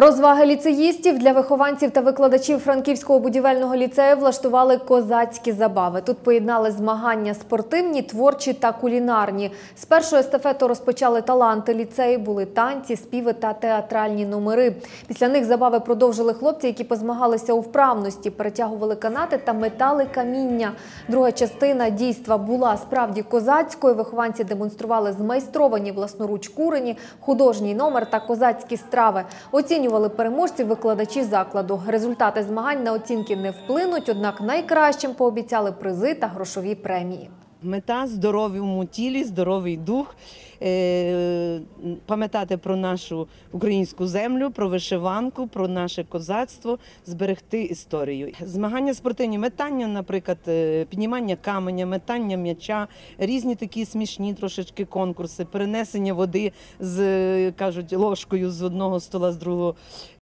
Розваги ліцеїстів для вихованців та викладачів Франківського будівельного ліцею влаштували козацькі забави. Тут поєднали змагання спортивні, творчі та кулінарні. З першої естафету розпочали таланти ліцею, були танці, співи та театральні номери. Після них забави продовжили хлопці, які позмагалися у вправності, перетягували канати та метали каміння. Друга частина дійства була справді козацькою. Вихованці демонстрували змайстровані власноруч курені, художній номер та козацькі страви. Оцінювали переможців викладачі закладу. Результати змагань на оцінки не вплинуть, однак найкращим пообіцяли призи та грошові премії. Мета здоровому тілі, здоровий дух, е, пам'ятати про нашу українську землю, про вишиванку, про наше козацтво, зберегти історію. Змагання спортивні, метання, наприклад, е, піднімання каменя, метання м'яча, різні такі смішні трошечки конкурси, перенесення води з е, кажуть ложкою з одного стола з другого.